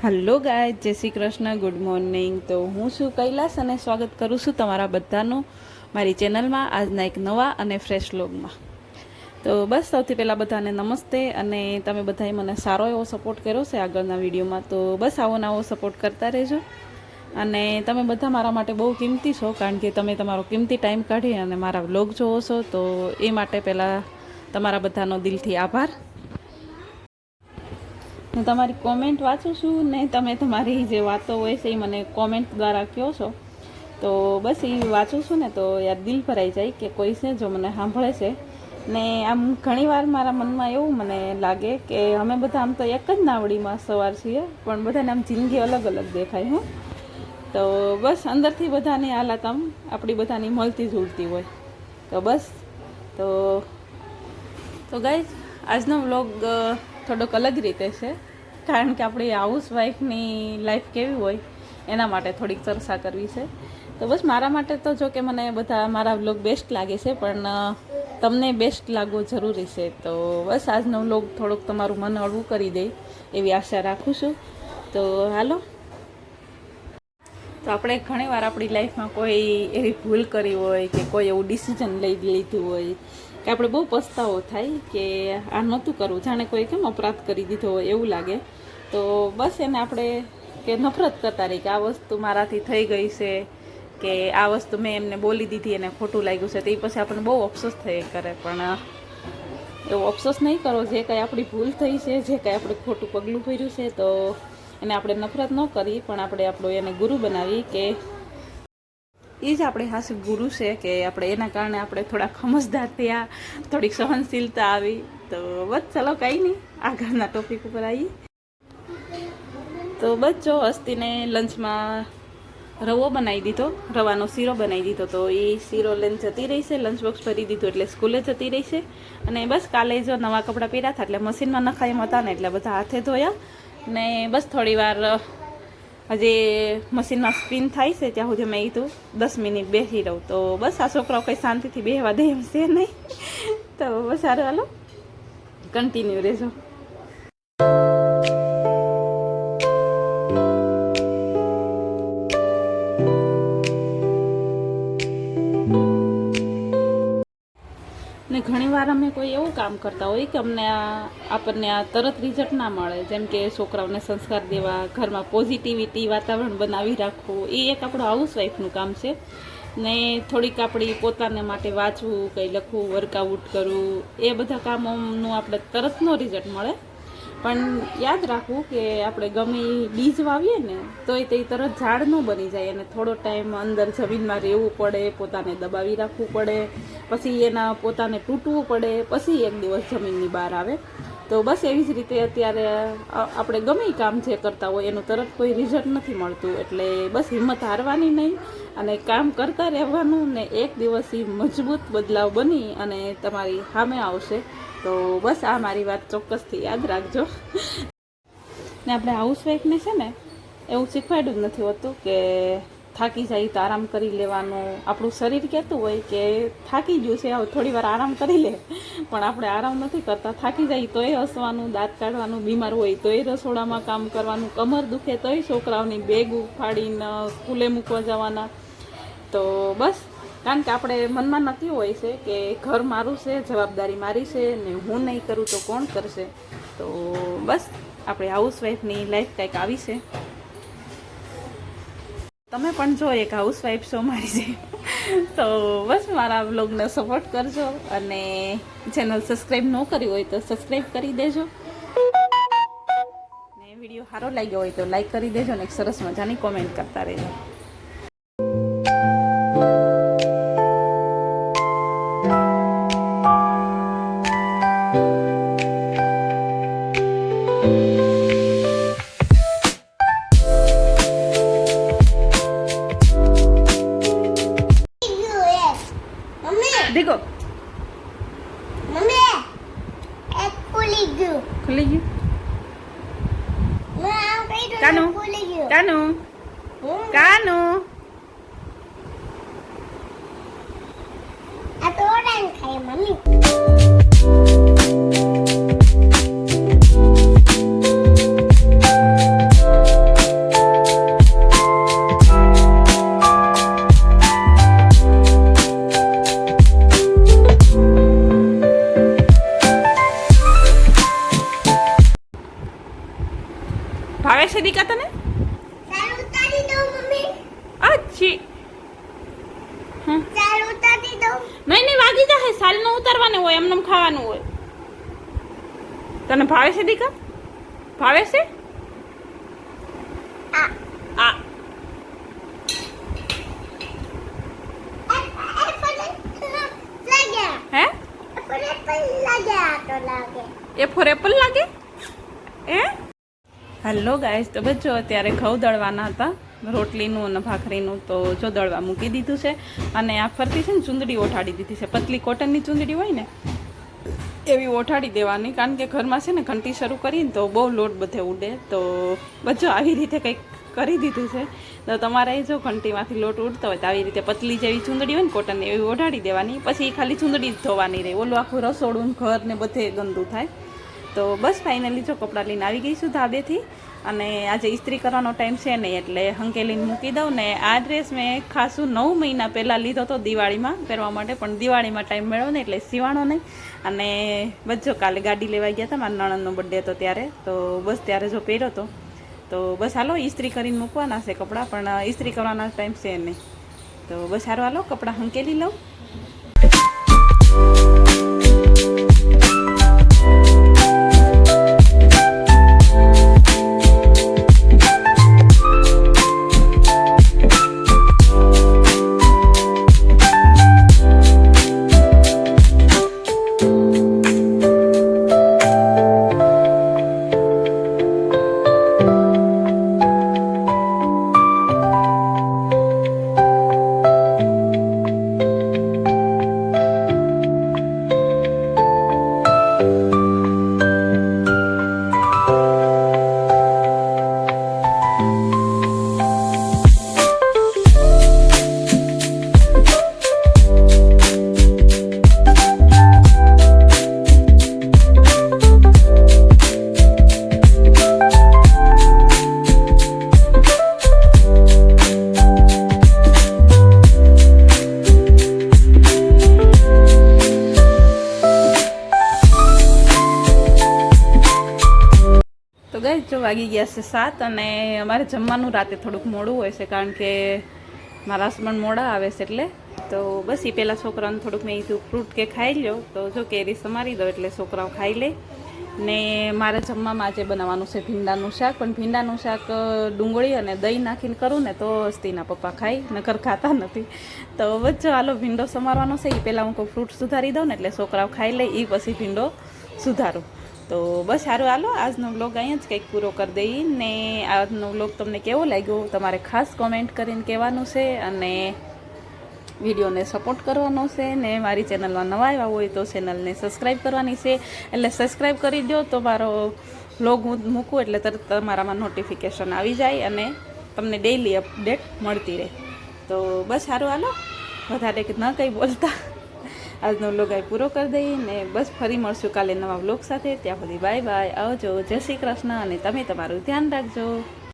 Hello ગાય જય Shri Krishna. Good morning તો હું છું કૈલાસ અને સ્વાગત કરું છું તમારા બધાનું મારી ચેનલમાં આજના એક નવા અને ફ્રેશ લોગમાં તો બસ, સૌથી પહેલાં બધાને નમસ્તે અને તમે બધાએ મને સારો એવો સપોર્ટ કર્યો છે આગળના વિડીયોમાં. તો બસ, આવો નવો સપોર્ટ કરતા રહેજો. અને તમે બધા મારા માટે બહુ કિંમતી છો, કારણ કે તમે તમારો કિંમતી ટાઈમ કાઢી અને મારા વ્લોગ જોવો છો. તો એ માટે પહેલાં તમારા બધાનો દિલથી આભાર. હું તમારી કોમેન્ટ વાંચું છું ને તમે તમારી જે વાતો હોય છે એ મને કોમેન્ટ દ્વારા કહો છો. તો બસ એ વાંચું છું ને તો યાર દિલ ભરાઈ જાય કે કોઈ છે જો મને સાંભળે છે. ને આમ ઘણીવાર મારા મનમાં એવું મને લાગે કે અમે બધા આમ તો એક જ નાવડીમાં સવાર છીએ, પણ બધાને આમ જિંદગી અલગ અલગ દેખાય, હું. તો બસ અંદરથી બધાની હાલત આમ આપણી બધાની મળતી જુલતી હોય. તો બસ, તો તો ગાઈઝ આજનો વ્લોગ થોડોક અલગ રીતે છે. કારણ કે આપણી હાઉસવાઈફની લાઈફ કેવી હોય, એના માટે થોડીક ચર્ચા કરવી છે. તો બસ મારા માટે તો જો કે મને બધા મારા વ્લોગ બેસ્ટ લાગે છે, પણ તમને બેસ્ટ લાગવો જરૂરી છે. તો બસ આજનો વ્લોગ થોડોક તમારું મન હળવું કરી દે એવી આશા રાખું છું. તો હાલો. તો આપણે ઘણીવાર આપણી લાઈફમાં કોઈ એવી ભૂલ કરી હોય કે કોઈ એવું ડિસિઝન લઈ લીધું હોય કે આપણે બહુ પસ્તાવો થાય કે આ નહોતું કરવું, જાણે કોઈ કેમ અપરાધ કરી દીધો હોય એવું લાગે. તો બસ એને આપણે કે નફરત કરતા રહી કે આ વસ્તુ મારાથી થઈ ગઈ છે કે આ વસ્તુ મેં એમને બોલી દીધી, એને ખોટું લાગ્યું છે, તો એ પછી આપણને બહુ અફસોસ થઈ કરે. પણ એવો અફસોસ નહીં કરો, જે કાંઈ આપણી ભૂલ થઈ છે, જે કાંઈ આપણે ખોટું પગલું ભર્યું છે, તો એને આપણે નફરત ન કરી, પણ આપણે આપણો એને ગુરુ બનાવી કે એ જ આપણે હાસ ગુરુ છે કે આપણે એના કારણે આપણે થોડા સમજદાર થયા, થોડીક સહનશીલતા આવી. તો બસ, ચલો કંઈ નહીં. આગળના ટોપિક ઉપર આવીએ. તો બસ જો, હસ્તીને લંચમાં રવો બનાવી દીધો, રવાનો શીરો બનાવી દીધો. તો એ શીરો લઈને જતી રહી છે લંચ બોક્સ ભરી દીધું એટલે સ્કૂલે જતી રહી છે. અને બસ કાલે જો નવા કપડાં પહેર્યા હતા એટલે મશીનમાં નખાઈ હતા ને એટલે બધા હાથે ધોયા. ને બસ થોડી વાર હજી મશીનમાં સ્પિન થાય છે, ત્યાં સુધી મેં કીધું, દસ મિનિટ બેસી રહું. તો બસ આ છોકરાઓ કંઈ શાંતિથી બેહવા દે એમ છે નહીં. તો બસ સારું, હાલો. કન્ટિન્યુ રહેજો. ઘણીવાર અમે કોઈ એવું કામ કરતા હોય કે અમને આ આપણને આ તરત રિઝલ્ટ ના મળે. જેમ કે છોકરાઓને સંસ્કાર દેવા, ઘરમાં પોઝિટિવિટી વાતાવરણ બનાવી રાખવું, એ એક આપણું હાઉસવાઈફનું કામ છે. ને થોડીક આપણી પોતાને માટે વાંચવું, કંઈ લખવું વર્કઆઉટ કરવું, એ બધા કામોનું આપણે તરતનો રિઝલ્ટ મળે. પણ યાદ રાખવું કે આપણે ગમે એ બીજ વાવીએ ને, તોય તે તરત ઝાડ ન બની જાય અને થોડો ટાઈમ અંદર જમીનમાં રહેવું પડે, પોતાને દબાવી રાખવું પડે, પછી એના પોતાને તૂટવું પડે, પછી એક દિવસ જમીનની બહાર આવે. તો બસ એવી જ રીતે અત્યારે આપણે ગમે કામ જે કરતા હોય એનું તરત કોઈ રિઝલ્ટ નથી મળતું. એટલે બસ હિંમત હારવાની નહીં અને કામ કરતા રહેવાનું ને એક દિવસ ઈ મજબૂત બદલાવ બની અને તમારી સામે આવશે. તો બસ આ મારી વાત ચોક્કસથી યાદ રાખજો. ને આપણે હાઉસવાઈફને છે ને એવું શીખવાડ્યું જ નથી હોતું કે થાકી જાય તો આરામ કરી લેવાનું. આપણું શરીર કહેતું હોય કે થાકી ગયું છે, હવે થોડી વાર આરામ કરી લે. પણ આપણે આરામ નથી કરતા. થાકી જાય તોય હસવાનું, દાંત કાઢવાનું, બીમાર હોય તોય રસોડામાં કામ કરવાનું, કમર દુખે તોય છોકરાઓની બેગ ઉફાડીને સ્કૂલે મૂકવા જવાના. તો બસ, કારણ કે આપણે મનમાં નક્કી હોય છે કે ઘર મારું છે, જવાબદારી મારી છે ને હું નહીં કરું તો કોણ કરશે? તો બસ, આપણે હાઉસવાઈફની લાઈફ કંઈક આવી છે. તમે પણ જો એક હાઉસવાઈફ છો મારી છે તો બસ મારા બ્લોગને સપોર્ટ કરજો અને ચેનલ સબસ્ક્રાઈબ ન કરી હોય તો સબસ્ક્રાઈબ કરી દેજો. ને વીડિયો સારો લાગ્યો હોય તો લાઈક કરી દેજો ને એક સરસ મજાની કોમેન્ટ કરતા રહેજો. ખુલી ગયું. ખુલી ગયું? કાનું? કાનું? કાનું? ભાવે છે દીકા તને? અચ્છી નહીં નહીં વાગી જાય સાલ નો ઉતારવાનું હોય એમને ખાવાનું હોય. તને ભાવે છે દીકા? ભાવે છે? આ. હે? એ ફોર એપલ લાગે? એ હેલો ગાઈસ તો બચો અત્યારે ઘઉં દળવાના હતા, રોટલીનું અને ભાખરીનું, તો જો દળવા મૂકી દીધું છે. અને આ ફરતી છે ને ચૂંદડી ઓઠાડી દીધી છે. પતલી કોટનની ચૂંદડી હોય ને, એવી ઓઠાડી દેવાની. કારણ કે ઘરમાં છે ને ઘંટી શરૂ કરીને તો બહુ લોટ બધે ઉડે. તો બચ્ચો આવી રીતે કંઈક કરી દીધું છે. તો તમારે જો ઘંટીમાંથી લોટ ઉડતો હોય તો આવી રીતે પતલી જેવી ચૂંદડી હોય ને, કોટનની એવી ઓઢાડી દેવાની. પછી ખાલી ચૂંદડી જ ધોવાની રહે. ઓલું આખું રસોડું ઘર ને બધે ગંદુ થાય. તો બસ ફાઇનલી જો કપડાં લઈને આવી ગઈ છું ધાબેથી અને આજે ઇસ્ત્રી કરવાનો ટાઈમ છે નહીં એટલે હંકેલીને મૂકી દઉં ને આ ડ્રેસ મેં ખાસું નવ મહિના પહેલાં લીધો હતો દિવાળીમાં પહેરવા માટે, પણ દિવાળીમાં ટાઈમ મળ્યો ને એટલે સીવાણો નહીં. અને બસ જો કાલે ગાડી લેવા ગયા હતા મારા નણંદનો બર્થડે હતો ત્યારે, તો બસ ત્યારે જો પહેર્યો હતો તો બસ હાલો, ઇસ્ત્રી કરીને મૂકવાના છે કપડાં, પણ ઇસ્ત્રી કરવાના ટાઈમ છે નહીં. તો બસ હારો, હાલો, કપડાં હંકેલી લઉં. તો ગઈ જો વાગી ગયા છે સાત અને અમારે જમવાનું રાતે થોડુંક મોડું હોય છે, કારણ કે મારા હસબન્ડ મોડા આવે છે એટલે. તો બસ એ પહેલાં છોકરાઓને થોડુંક મેં કીધું ફ્રૂટ કે ખાઈ લો તો જો કેરી સમારી દો એટલે છોકરાઓ ખાઈ લે. ને મારે જમવામાં આજે બનાવવાનું છે ભીંડાનું શાક. પણ ભીંડાનું શાક ડુંગળી અને દહીં નાખીને કરું ને તો હસ્તીના પપ્પા ખાઈ નકર ખાતા નથી. તો વચ્ચે હાલો ભીંડો સમારવાનો છે. એ પહેલાં હું કોઈ ફ્રૂટ સુધારી દઉં ને એટલે છોકરાઓ ખાઈ લે એ પછી ભીંડો સુધારું. તો બસ સારું હાલો. આજનો વ્લોગ અહીંયા જ કંઈક પૂરો કરી દઈએ ને આજનો વ્લોગ તમને કેવો લાગ્યો? તમારે ખાસ કોમેન્ટ કરીને કહેવાનું છે અને વિડીયોને સપોર્ટ કરવાનો છે ને મારી ચેનલમાં નવા આવ્યા હોય તો ચેનલને સબસ્ક્રાઈબ કરવાની છે. એટલે સબસ્ક્રાઈબ કરી દો તો મારો વ્લોગ હું મૂકું એટલે તરત તમારામાં નોટિફિકેશન આવી જાય અને તમને ડેઈલી અપડેટ મળતી રહે. તો બસ સારું હાલો. વધારે ન કંઈ બોલતા. આજનો વ્લોગ અહીં પૂરો કરી દઈએ ને બસ ફરી મળશું કાલે નવા વ્લોગ સાથે. ત્યાં સુધી બાય બાય આવજો. જય શ્રી કૃષ્ણ અને તમે તમારું ધ્યાન રાખજો.